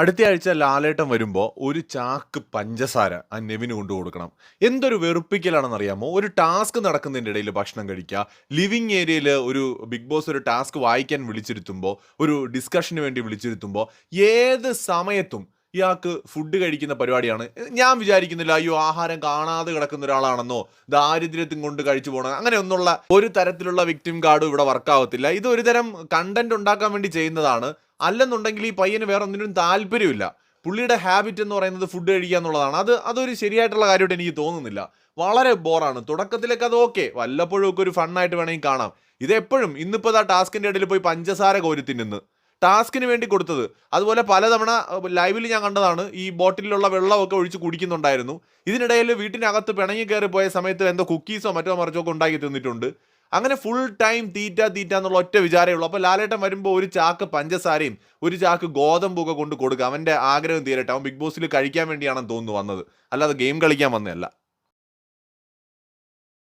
അടുത്ത ആഴ്ച ലാലേട്ടൻ വരുമ്പോൾ ഒരു ചാക്ക് പഞ്ചസാര ആ നെവിന് കൊണ്ടു കൊടുക്കണം. എന്തൊരു വെറുപ്പിക്കലാണെന്നറിയാമോ? ഒരു ടാസ്ക് നടക്കുന്നതിന്റെ ഇടയിൽ ഭക്ഷണം കഴിക്കുക ലിവിങ് ഏരിയയിൽ ഒരു ബിഗ് ബോസ് ഒരു ടാസ്ക് വായിക്കാൻ വിളിച്ചിരുത്തുമ്പോൾ ഒരു ഡിസ്കഷന് വേണ്ടി വിളിച്ചിരുത്തുമ്പോൾ ഏത് സമയത്തും ഇയാൾക്ക് ഫുഡ് കഴിക്കുന്ന പരിപാടിയാണ്. ഞാൻ വിചാരിക്കുന്നില്ല അയ്യോ ആഹാരം കാണാതെ കിടക്കുന്ന ഒരാളാണെന്നോ ദാരിദ്ര്യത്തിൽ കൊണ്ട് കഴിച്ചു പോകണം അങ്ങനെയൊന്നുള്ള ഒരു തരത്തിലുള്ള വിക്ടിം കാർഡും ഇവിടെ വർക്കാവത്തില്ല ഇത് ഒരു തരം കണ്ടന്റ് ഉണ്ടാക്കാൻ വേണ്ടി ചെയ്യുന്നതാണ്. അല്ലെന്നുണ്ടെങ്കിൽ ഈ പയ്യന് വേറെ ഒന്നിനും താല്പര്യമില്ല. പുള്ളിയുടെ ഹാബിറ്റ് എന്ന് പറയുന്നത് ഫുഡ് കഴിക്കുക എന്നുള്ളതാണ്. അത് അതൊരു ശരിയായിട്ടുള്ള കാര്യമായിട്ട് എനിക്ക് തോന്നുന്നില്ല. വളരെ ബോറാണ്. തുടക്കത്തിലേക്ക് അത് ഓക്കെ വല്ലപ്പോഴും ഒക്കെ ഒരു ഫണ്ണായിട്ട് വേണമെങ്കിൽ കാണാം. ഇതെപ്പോഴും ഇന്നിപ്പോൾ ആ ടാസ്കിന്റെ ഇടയിൽ പോയി പഞ്ചസാര കോരി തിന്നുന്നു. ടാസ്കിന് വേണ്ടി കൊടുത്തത്. അതുപോലെ പലതവണ ലൈവിൽ ഞാൻ കണ്ടതാണ്. ഈ ബോട്ടിലുള്ള വെള്ളമൊക്കെ ഒഴിച്ച് കുടിക്കുന്നുണ്ടായിരുന്നു. ഇതിനിടയിൽ വീട്ടിനകത്ത് പിണങ്ങി കയറി പോയ സമയത്ത് എന്തോ കുക്കീസോ മറ്റോ മറിച്ചോ ഒക്കെ ഉണ്ടാക്കി തിന്നിട്ടുണ്ട്. അങ്ങനെ ഫുൾ ടൈം തീറ്റ തീറ്റ എന്നുള്ള ഒറ്റ വിചാരമേ ഉള്ളൂ. അപ്പോൾ ലാലേട്ടൻ വരുമ്പോൾ ഒരു ചാക്ക് പഞ്ചസാരയും ഒരു ചാക്ക് ഗോതമ്പൊക്കെ കൊണ്ട് കൊടുക്കുക അവന്റെ ആഗ്രഹം തീരട്ടെ. അവൻ ബിഗ് ബോസിൽ കഴിക്കാൻ വേണ്ടിയാണെന്ന് തോന്നുന്നു വന്നത്. അല്ലാതെ ഗെയിം കളിക്കാൻ വന്നതല്ല.